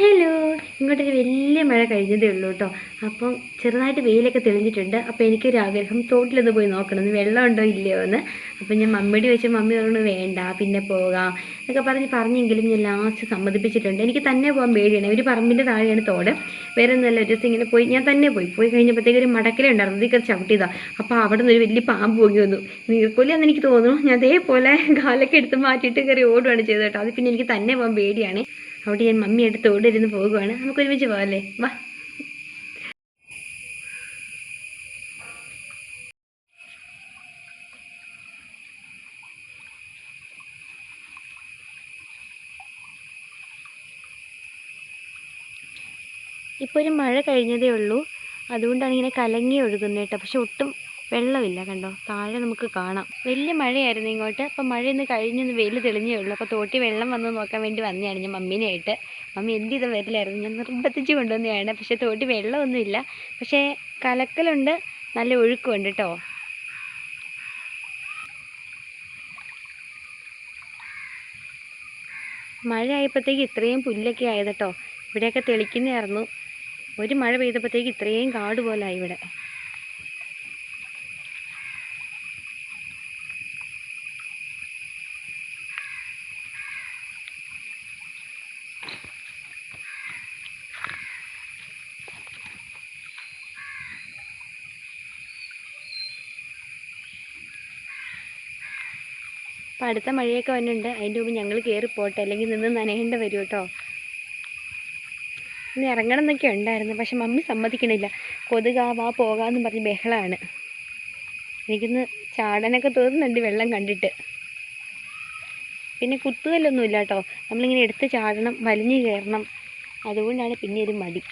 Hello ഇങ്ങോട്ടൊരു വലിയ മഴ കഴിഞ്ഞതേ ഉള്ളൂ കേട്ടോ. അപ്പം ചെറുതായിട്ട് വെയിലൊക്കെ തെളിഞ്ഞിട്ടുണ്ട്. അപ്പോൾ എനിക്കൊരു ആഗ്രഹം തോട്ടിലൊന്ന് പോയി നോക്കണം. വെള്ളം ഉണ്ടോ ഇല്ലയോ എന്ന്. അപ്പം ഞാൻ മമ്മിയോട് ചോദിച്ചു മമ്മി പറഞ്ഞു വേണ്ട പിന്നെ പോകാം. എന്നൊക്കെ പറഞ്ഞ് പറഞ്ഞെങ്കിലും ഞാൻ ലാസ്റ്റ് സമ്മതിപ്പിച്ചിട്ടുണ്ട്. എനിക്ക് തന്നെ പോകാൻ പേടിയാണ്. ഒരു പറമ്പിന്റെ താഴെയാണ് തോട്. വേറെ ഒന്നുമല്ല ഒരു ദിവസം ഇങ്ങനെ പോയി ഞാൻ തന്നെ പോയി. പോയി കഴിഞ്ഞപ്പോഴത്തേക്ക് ഒരു മടക്കലുണ്ടായിരുന്നു ഇതിൽ ചവിട്ടിയതാണ് അപ്പോൾ അവിടെ നിന്ന് ഒരു വലിയ പാമ്പ് പൊങ്ങി വന്നു. നീർക്കൊല്ലിയാന്ന് എനിക്ക് തോന്നുന്നു. ഞാൻ അതേപോലെ കാലൊക്കെ എടുത്ത് മാറ്റിയിട്ട് കയറി ഓടുകയാണ് ചെയ്തത് കേട്ടോ. അത് പിന്നെ എനിക്ക് തന്നെ പോകാൻ പേടിയാണ്. അവിടെ ഞാൻ മമ്മി എടുത്ത് ഓടിരുന്ന് പോകുവാണ്. നമുക്ക് ഒരുമിച്ച് പോകാമല്ലേ വാ. ഇപ്പോൾ ഒരു മഴ കഴിഞ്ഞതേ ഉള്ളൂ. അതുകൊണ്ടാണ് ഇങ്ങനെ കലങ്ങി ഒഴുകുന്നത് കേട്ടോ. പക്ഷെ ഒട്ടും വെള്ളമില്ല കണ്ടോ? താഴെ നമുക്ക് കാണാം. വലിയ മഴയായിരുന്നു ഇങ്ങോട്ട്. അപ്പം മഴ ഇന്ന് കഴിഞ്ഞൊന്ന് വെയിൽ തെളിഞ്ഞേ ഉള്ളൂ. അപ്പോൾ തോട്ടി വെള്ളം വന്ന് നോക്കാൻ വേണ്ടി വന്നതാണ് ഞാൻ മമ്മീനായിട്ട് മമ്മി എന്ത് ചെയ്ത് വരില്ലായിരുന്നു. ഞാൻ നിർബന്ധിച്ച് കൊണ്ടുവന്നതാണ്. പക്ഷേ തോട്ടി വെള്ളമൊന്നുമില്ല. പക്ഷേ കലക്കലുണ്ട്. നല്ല ഒഴുക്കുണ്ട് കേട്ടോ. മഴ ആയപ്പോഴത്തേക്ക് ഇത്രയും പുല്ലൊക്കെ ആയത് കേട്ടോ. ഇവിടെയൊക്കെ തെളിക്കുന്നതായിരുന്നു. ഒരു മഴ പെയ്തപ്പോഴത്തേക്ക് ഇത്രയും കാട് പോലായി ഇവിടെ. അപ്പം അടുത്ത മഴയൊക്കെ വന്നിട്ടുണ്ട്. അതിന്റെ മുമ്പ് ഞങ്ങൾ കയറി പോട്ടെ. അല്ലെങ്കിൽ നിന്ന് നനയേണ്ട വരും കേട്ടോ. ഇന്ന് ഇറങ്ങണം എന്നൊക്കെ ഉണ്ടായിരുന്നു. പക്ഷെ മമ്മി സമ്മതിക്കണില്ല. കൊതുകാ വാ പോകാമെന്നും പറഞ്ഞ് ബഹളമാണ് എനിക്കിന്ന് ചാടാനൊക്കെ തോന്നുന്നുണ്ട് വെള്ളം കണ്ടിട്ട്. പിന്നെ കുത്തുകല്ലൊന്നും ഇല്ല കേട്ടോ. നമ്മളിങ്ങനെ എടുത്ത് ചാടണം വലിഞ്ഞു കയറണം. അതുകൊണ്ടാണ് പിന്നെ ഒരു മടി.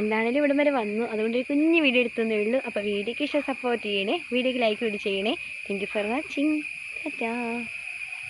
എന്താണേലും ഇവിടം വരെ വന്നു. അതുകൊണ്ട് ഒരു കുഞ്ഞു വീഡിയോ എടുത്തതേ ഉള്ളൂ. അപ്പോൾ വീഡിയോക്ക് ഇഷ്ടം സപ്പോർട്ട് ചെയ്യണേ. വീഡിയോക്ക് ലൈക്ക് കൂടി ചെയ്യണേ. Thank for watching Tata